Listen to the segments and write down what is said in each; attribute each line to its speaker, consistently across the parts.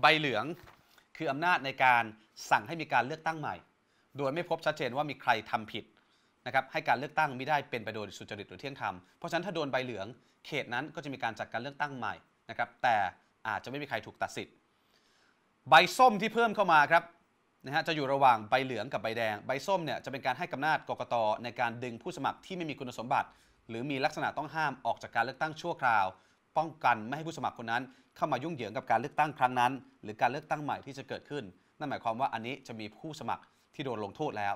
Speaker 1: ใบเหลืองคืออำนาจในการสั่งให้มีการเลือกตั้งใหม่ โดยไม่พบชัดเจนว่ามีใครทำผิดนะครับให้การเลือกตั้งไม่ได้เป็นไปโดยสุจริตหรือเที่ยงธรรม เพราะฉะนั้นถ้าโดนใบเหลืองเขตนั้นก็จะมีการจัดการเลือกตั้งใหม่นะครับแต่อาจจะไม่มีใครถูกตัดสิทธิ์ใบส้มที่เพิ่มเข้ามาครับนะฮะจะอยู่ระหว่างใบเหลืองกับใบแดง ใบส้มเนี่ยจะเป็นการให้กำนาจกกตในการดึงผู้สมัครที่ไม่มีคุณสมบัติ หรือมีลักษณะต้องห้ามออกจากการเลือกตั้งชั่วคราว ป้องกันไม่ให้ผู้สมัครคนนั้น เข้ามายุ่งเหยิงกับการเลือกตั้งครั้งนั้น หรือการเลือกตั้งใหม่ที่จะเกิดขึ้น นั่นหมายความว่าอันนี้จะมีผู้สมัครที่โดนลงโทษแล้ว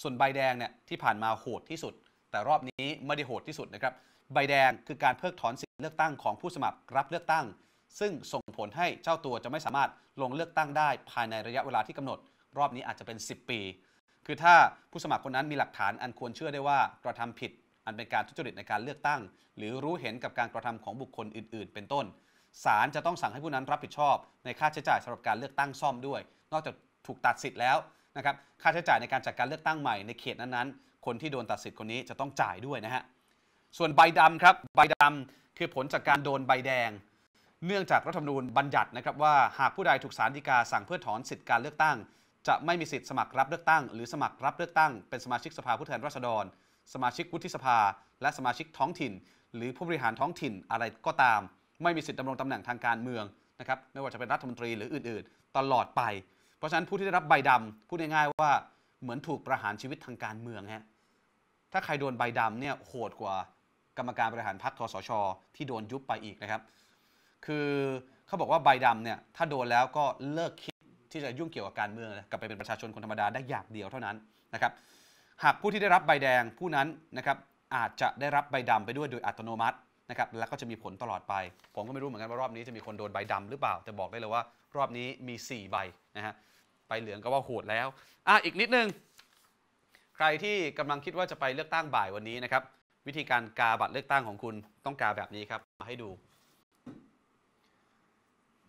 Speaker 1: ส่วนใบแดงเนี่ยที่ผ่านมาโหดที่สุด แต่รอบนี้ไม่ได้โหดที่สุดนะครับใบแดงคือการเพิกถอนสิทธิเลือกตั้งของผู้สมัครรับเลือกตั้ง ซึ่งส่งผลให้เจ้าตัวจะไม่สามารถลงเลือกตั้งได้ภายในระยะเวลาที่กำหนด รอบนี้อาจจะเป็น 10 ปี คือถ้าผู้สมัครคนนั้นมีหลักฐานอันควรเชื่อได้ว่ากระทำผิด อันเป็นการทุจริตในการเลือกตั้ง หรือรู้เห็นกับการกระทำของบุคคลอื่น ๆ เป็นต้นศาลจะต้องสั่งให้ผู้นั้นรับผิดชอบ ในค่าใช้จ่ายสำหรับการเลือกตั้งซ่อมด้วย นอกจากถูกตัดสิทธิ์แล้วนะครับค่าใช้จ่ายในการจัดการเลือกตั้งใหม่ในเขตนั้นๆ คนที่โดนตัดสิทธิ์คนนี้จะต้องจ่ายด้วยนะฮะส่วนใบดำครับใบดำคือผลจากการโดนใบแดง เนื่องจากรัฐธรรมนูญบัญญัตินะครับว่าหากผู้ใดถูกศาลฎีกาสั่งเพื่อถอนสิทธิการเลือกตั้ง จะไม่มีสิทธิ์สมัครรับเลือกตั้ง หรือสมัครรับเลือกตั้งเป็นสมาชิกสภาผู้แทนราษฎร สมาชิกวุฒิสภา และสมาชิกท้องถิ่น หรือผู้บริหารท้องถิ่นอะไรก็ตาม ไม่มีสิทธิ์ดำรงตำแหน่งทางการเมืองนะครับไม่ว่าจะเป็นรัฐมนตรีหรืออื่น ๆ ตลอดไป เพราะฉะนั้นผู้ที่ได้รับใบดำพูดง่ายๆว่าเหมือนถูกประหารชีวิตทางการเมืองฮะถ้าใครโดนใบดำเนี่ยโหดกว่ากรรมการบริหารพรรคทสช ที่โดนยุบไปอีกนะครับ คือเขาบอกว่าใบดำเนี่ยถ้าโดนแล้วก็เลิกคิดที่จะยุ่งเกี่ยวกับการเมืองกลับไปเป็นประชาชนคนธรรมดาได้อย่างเดียวเท่านั้นนะครับ หากผู้ที่ได้รับใบแดงผู้นั้นนะครับอาจจะได้รับใบดำไปด้วยโดยอัตโนมัตินะครับแล้วก็จะมีผลตลอดไป ผมก็ไม่รู้เหมือนกันว่ารอบนี้จะมีคนโดนใบดำหรือเปล่า แต่บอกได้เลยว่ารอบนี้มี 4 ใบนะฮะใบเหลืองก็ว่าโหดแล้วอะอีกนิดนึง ใครที่กำลังคิดว่าจะไปเลือกตั้งบ่ายวันนี้นะครับวิธีการกาบัตรเลือกตั้งของคุณต้องกาแบบนี้ครับมาให้ดู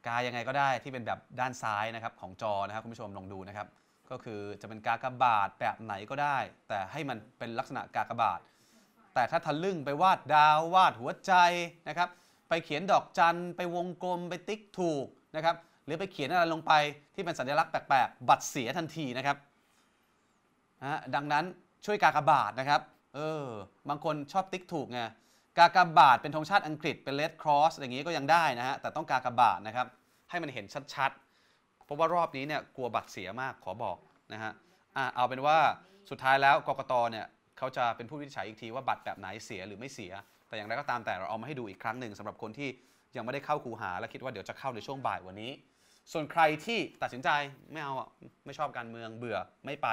Speaker 1: กายังไงก็ได้ที่เป็นแบบด้านซ้ายนะครับของจอนะครับคุณผู้ชมลองดูนะครับ ก็คือจะเป็นกากบาทแบบไหนก็ได้ แต่ให้มันเป็นลักษณะกากบาท แต่ถ้าทะลึ่งไปวาดดาววาดหัวใจนะครับ ไปเขียนดอกจันไปวงกลมไปติ๊กถูกนะครับ หรือไปเขียนอะไรลงไปที่เป็นสัญลักษณ์แปลกๆ บัตรเสียทันทีนะครับนะดังนั้นช่วยกากบาทนะครับ เออ บางคนชอบติ๊กถูกไง กากบาทเป็นธงชาติอังกฤษเป็นเลดครอสอย่างนี้ก็ยังได้นะฮะ แต่ต้องกากบาทนะครับ ให้มันเห็นชัดๆ เพราะว่ารอบนี้เนี่ยกลัวบัตรเสียมากขอบอกนะฮะอะเอาเป็นว่าสุดท้ายแล้วกกตเนี่ยเขาจะเป็นผู้วินิจฉัยอีกทีว่าบัตรแบบไหนเสียหรือไม่เสีย แต่อย่างไรก็ตามแต่เราเอามาให้ดูอีกครั้งหนึ่งสำหรับคนที่ยังไม่ได้เข้าคูหา และคิดว่าเดี๋ยวจะเข้าในช่วงบ่ายวันนี้ ส่วนใครที่ตัดสินใจไม่เอาไม่ชอบการเมืองเบื่อไม่ไป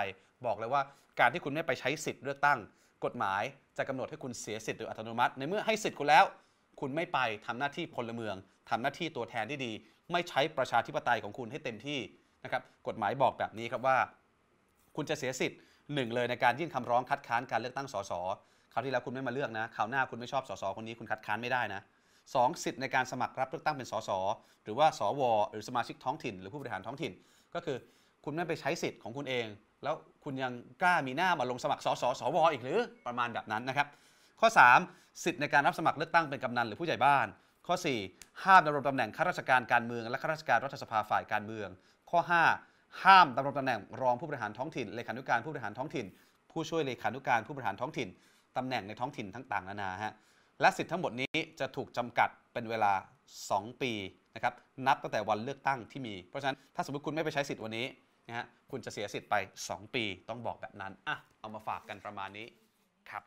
Speaker 1: บอกเลยว่าการที่คุณไม่ไปใช้สิทธิ์เลือกตั้ง กฎหมายจะกำหนดให้คุณเสียสิทธิ์โดยอัตโนมัติ ในเมื่อให้สิทธิ์คุณแล้ว คุณไม่ไปทำหน้าที่พลเมืองทำหน้าที่ตัวแทนที่ดี ไม่ใช้ประชาธิปไตยของคุณให้เต็มที่นะครับกฎหมายบอกแบบนี้ครับว่า คุณจะเสียสิทธิ์หนึ่งเลยในการยื่นคำร้องคัดค้านการเลือกตั้งสสคราวที่แล้วคุณไม่มาเลือกนะคราวหน้าคุณไม่ชอบสสคนนี้คุณคัดค้านไม่ได้นะสองสิทธิ์ในการสมัครรับเลือกตั้งเป็นสสหรือว่าสวหรือสมาชิกท้องถิ่น หรือผู้บริหารท้องถิ่น ก็คือคุณไม่ไปใช้สิทธิ์ของคุณเอง แล้วคุณยังกล้ามีหน้ามาลงสมัครสสสวอีกหรือประมาณแบบนั้นนะครับ ข้อ 3 สิทธิ์ในการรับสมัครเลือกตั้งเป็นกำนันหรือผู้ใหญ่บ้าน ข้อ 4 ห้ามดำรงตำแหน่งข้าราชการการเมือง และข้าราชการรัฐสภาฝ่ายการเมือง ข้อ 5 ห้ามดำรงตำแหน่งรองผู้บริหารท้องถิ่นเลขานุการผู้บริหารท้องถิ่น ผู้ช่วยเลขานุการผู้บริหารท้องถิ่นตำแหน่งในท้องถิ่นทั้งต่างนานาฮะและสิทธิ์ทั้งหมดนี้จะถูกจำกัดเป็นเวลา 2 ปีนะครับนับตั้งแต่วันเลือกตั้งที่มี เพราะฉะนั้นถ้าสมมติคุณไม่ไปใช้สิทธิ์วันนี้นะฮะคุณจะเสียสิทธิ์ไป 2 ปีต้องบอกแบบนั้นอะเอามาฝากกันประมาณนี้ครับ